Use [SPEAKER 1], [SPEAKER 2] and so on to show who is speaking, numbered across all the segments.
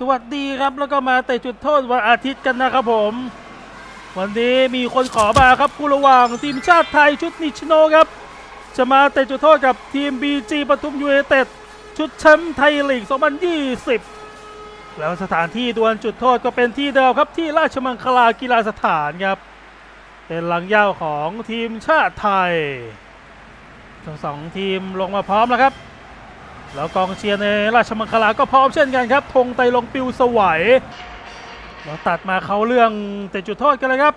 [SPEAKER 1] สวัสดีครับแล้วก็มาเตะจุดโทษวันอาทิตย์กันนะครับผม วันนี้มีคนขอมาครับคู่ระหว่างทีมชาติไทยชุดนิชโนครับ จะมาเตะจุดโทษกับทีม BG ปทุมยูไนเต็ดชุดแชมป์ไทยลีก 2020 แล้วสถานที่ดวลจุดโทษก็เป็นที่เดิมครับที่ราชมังคลากีฬาสถานครับเป็นหลังยาวของทีมชาติไทยทั้งสองทีมลงมาพร้อมแล้วครับ แล้วกองเชียร์ในราชมังคลาก็พร้อมเช่นกันครับธงไตลงปิวสวัยเราตัดมาเขาเรื่องแต่จุดโทษกันเลยครับ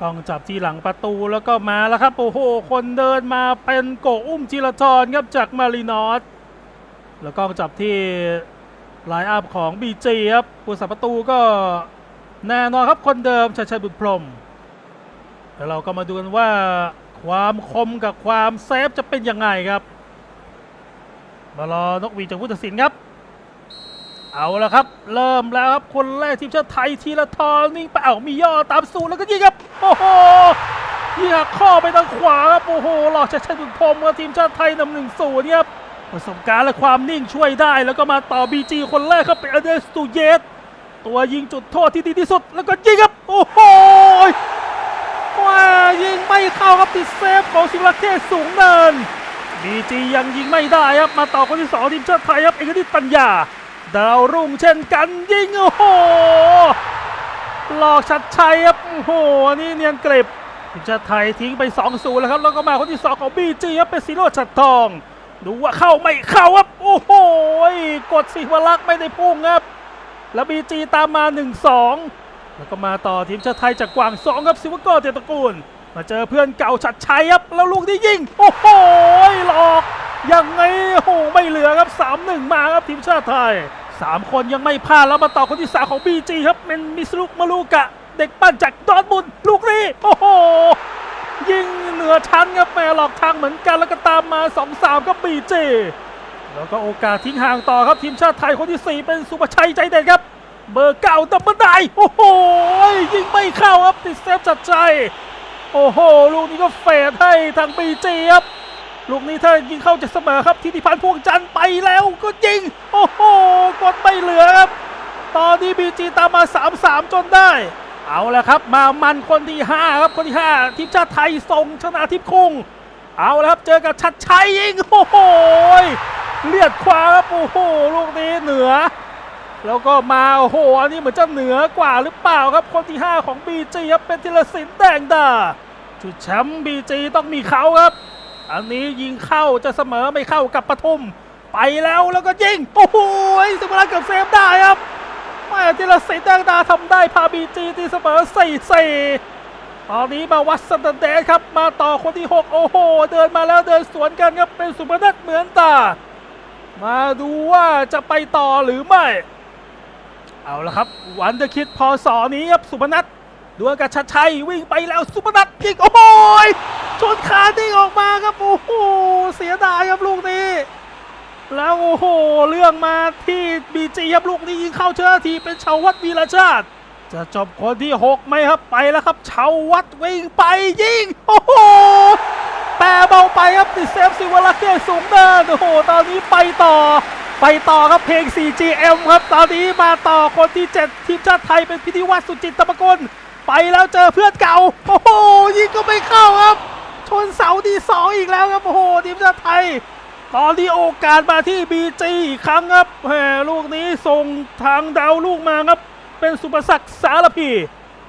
[SPEAKER 1] กองจับที่หลังประตูแล้วก็มาแล้วครับโอ้โหคนเดินมาเป็นโกอุ้มจิรทรครับจากมารีนอสแล้วกองจับที่ไลน์อัพของบีจีครับผู้สับประตูก็แน่นอนครับคนเดิมชัยชัยบุตรพรมแล้วเราก็มาดูกันว่าความคมกับความเซฟจะเป็นยังไงครับ มารอนกวีจากผู้ตัดสินครับ เอาละครับ เริ่มแล้วครับ คนแรกทีมชาติไทยทีละทอนวิ่งไปเอามีย่อตามสูนแล้วก็ยิงครับ โอ้โหยิงหักข้อไปทางขวาครับโอ้โหหลอกชัดชัยบุญพรหมกับทีมชาติไทยนำหนึ่งศูนย์ครับประสบการณ์และความนิ่งช่วยได้ แล้วก็มาต่อบีจีคนแรกครับเป็นอเดสตูเยสตัวยิงจุดโทษที่ดีที่สุด แล้วก็ยิงครับ โอ้โหว้ายิงไม่เข้าครับติดเซฟของศิวรักเทศสูงเนิน บีจียังยิงไม่ได้ครับ มาต่อคนที่สองทีมชาติไทยครับเอกนิตปัญญา ดาวรุ่งเช่นกันยิงโอ้โหหลอกชัดชัยครับโอ้โหนี่เนียนกริบทีมชาติไทยทิ้งไป2อศูนย์แล้วครับแล้วก็มาคนที่สองของบีจีครับเป็นซีโรจน์ชัดทอง ดูว่าเข้าไม่เข้าครับโอ้โหกดสิวลักษ์ไม่ได้พุ่งครับแล้วบีจีตามมา 1-2 แล้วก็มาต่อทีมชาติไทยจากกวางสองครับสิวกรเจตระกูล มาเจอเพื่อนเก่าชัดชัยครับแล้วลูกที่ยิง โอ้โหหลอกยังไงโอ้โหไม่เหลือครับ3-1มาครับทีมชาติไทย 3 คนยังไม่พลาดแล้วมาต่อคนที่3ของ BG ครับเป็นมิสลุกมาลูกะ เด็กปั้นจากดอร์ทมุนด์ลูกนี้โอ้โหยิงเหนือชั้นครับแม่หลอกทางเหมือนกันแล้วก็ตามมา 2-3ครับ BG แล้วก็โอกาสทิ้งห่างต่อครับทีมชาติไทยคนที่ 4 เป็นสุภชัยใจเด็ดครับ เบอร์เก่าดับเบิลไดโอ้โหยิงไม่เข้าครับติดเซฟจัดใจ โอ้โห ลูกนี้ก็เฟดให้ทางบีจีครับ ลูกนี้ถ้ายิงเข้าจะเสมอครับทิติพันธ์พวงจันทร์ไปแล้วก็ยิง โอ้โห กดไม่เหลือครับ ตอนนี้บีจีตามมา 3-3 จนได้ เอาละครับ มามันคนที่ 5 ครับ คนที่ 5 ทีมชาติไทยส่งชนะทิพย์คุ้งเอาละครับ เจอกับชัดชัยยิง โอ้โห เลียดขวาครับ โอ้โห ลูกนี้เหนือ แล้วก็มาโอ้โหอันนี้เหมือนจะเหนือกว่าหรือเปล่าครับคนที่ 5 ของ BG ครับเป็นธีรศิลป์แดงดาจุดแชมป์ BG ต้องมีเขาครับ อันนี้ยิงเข้าจะเสมอไม่เข้ากับปทุม ไปแล้วแล้วก็ยิง โอ้โหสุภาเกือบเซฟได้ครับแม่ธีรศิลป์แดงดาทำได้พา BG ตีเสมอ4-4ตอนนี้มาวัดสแตนเดร์ครับมาต่อคนที่ 6 โอ้โห เดินมาแล้วเดินสวนกันครับเป็นสุพนัทเหมือนตา มาดูว่าจะไปต่อหรือไม่ เอาละครับ วันเดอร์คิดพอสอนี้ครับสุพนัทดวลกับชัดชัยวิ่งไปแล้วสุพนัทยิงโอ้โหยชนขาดิ้งออกมาครับโอ้โหเสียดายครับลูกนี้ แล้วโอ้โหเรื่องมาที่บีจีครับลูกนี้ยิงเข้าเชื้อทีเป็นชาววัดวีรชาติ จะจบคนที่ 6 ไหมครับไปแล้วครับชาววัดวิ่งไปยิงโอ้โห แต่เบาไปครับติดเซฟซิวาลาเกสูงเดินโอ้โหตอนนี้ไปต่อ ไปต่อครับเพลง 4GM ครับตอนนี้มาต่อคนที่ 7 ทีมชาติไทยเป็นพิธีวัฒน์สุจิตตมกลไปแล้วเจอเพื่อนเก่า โอ้โหยิงก็ไม่เข้าครับ ชนเสาที่ 2 อีกแล้วครับโอ้โหทีมชาติไทย ตอนนี้โอกาสมาที่ BG อีกครั้งครับแหมลูกนี้ส่งทางดาวลูกมาครับ เป็นสุประศักดิ์สารพี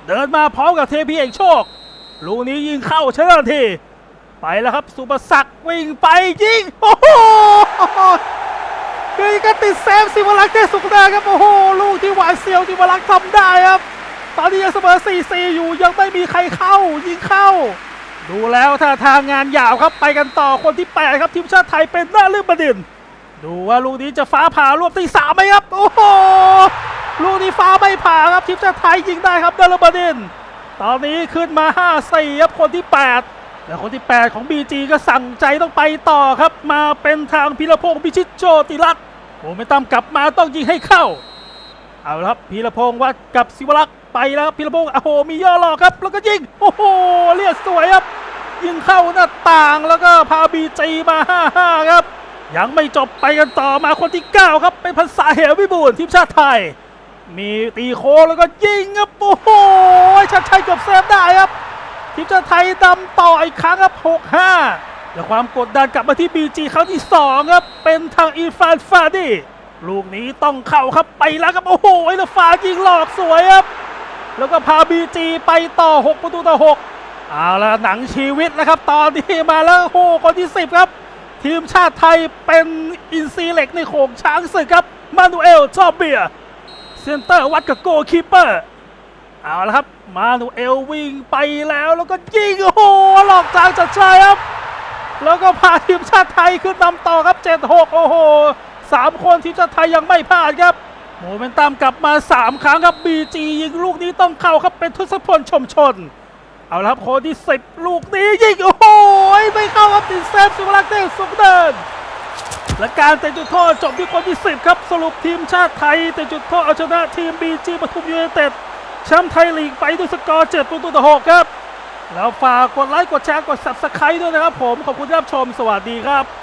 [SPEAKER 1] เดินมาพร้อมกับเทพีเอกโชค ลูกนี้ยิงเข้าชนะที ไปแล้วครับ สุประศักดิ์วิ่งไปยิง โอ้โหคือก็ติดเซฟสิวรักษ์เทสุขนาครับ โอ้โห ลูกที่หวานเสียวสิวรักษ์ทำได้ครับ ตอนนี้ยังเสมอ4-4อยู่ยังไม่มีใครเข้า ยิงเข้า ดูแล้วถ้าทางงานยาวครับไปกันต่อคนที่8ครับทีมชาติไทยเป็นหน้าลืมบดิน ดูว่าลูกนี้จะฟ้าผ่ารวบที่3ไหมครับ โอ้โหลูกนี้ฟ้าไม่ผ่าครับทีมชาติไทยยิงได้ครับเดลบดินทร์ตอนนี้ขึ้นมา 5-4ครับคนที่ 8 แล้วคนที่ 8 ของ BG ก็สั่งใจต้องไปต่อครับ มาเป็นทางพิรพงศ์พิชิตโจติรัตน์โอ้ไม่ตามกลับมาต้องยิงให้เข้า เอาละครับพีรพงศ์วัดกับศิวรักษ์ไปแล้วครับพีรพงศ์โอ้โหมีย่อหลอกครับ แล้วก็ยิงโอ้โหเลียดสวยครับ ยิงเข้าหน้าต่างแล้วก็พาบีจีมา5-5ครับยังไม่จบไปกันต่อมาคนที่ 9 ครับ เป็นพันษาเหววิบูลทีมชาติไทย มีตีโค้แล้วก็ยิงครับโอ้โหชัดชัยเกือบเซฟได้ครับ ทีมชาติไทยดำต่ออีกครั้งครับ 6-5แต่ความกดดันกลับมาที่ BG ครั้งที่ 2 ครับ เป็นทางอีฟานฟาดีลูกนี้ต้องเข้าครับไปแล้วครับ โอ้โหแล้วฟายิงหลอกสวยครับ แล้วก็พา BG ไปต่อ 6 ประตูต่อ 6 เอาละหนังชีวิตแล้วครับ ตอนนี้มาแล้วโอ้โหคนที่ 10 ครับ ทีมชาติไทยเป็นอินซีเหล็กในโขงช้างศึกครับมานูเอลชอบเบียร์เซนเตอร์วัดกับโกคีเปอร์ เอาละครับ มานูเอลวิ่งไปแล้วแล้วก็ยิงโอ้โหหลอกจางจัดชัยครับ แล้วก็พาทีมชาติไทยขึ้นนำต่อครับ 7-6 โอ้โหสามคนทีมชาติไทยยังไม่พลาดครับโมเมนตัมกลับมา 3 ครั้งครับ BG ยิงลูกนี้ต้องเข้าครับเป็นทศพลชมชน เอาละครับคนที่ 10 ลูกนี้ยิงโอ้โหไม่เข้าครับติดเซฟสุวรักษ์เทพสุขเดินและการเตะจุดโทษจบที่คนที่ 10 ครับ สรุปทีมชาติไทยเตะจุดโทษเอาชนะทีม BG ปทุมยูไนเต็ด แชมป์ไทยลีกไปด้วยสกอร์7ประตูต่อ6ครับ แล้วฝากกดไลค์กดแชร์กด subscribe ด้วยนะครับผม ขอบคุณที่รับชมสวัสดีครับ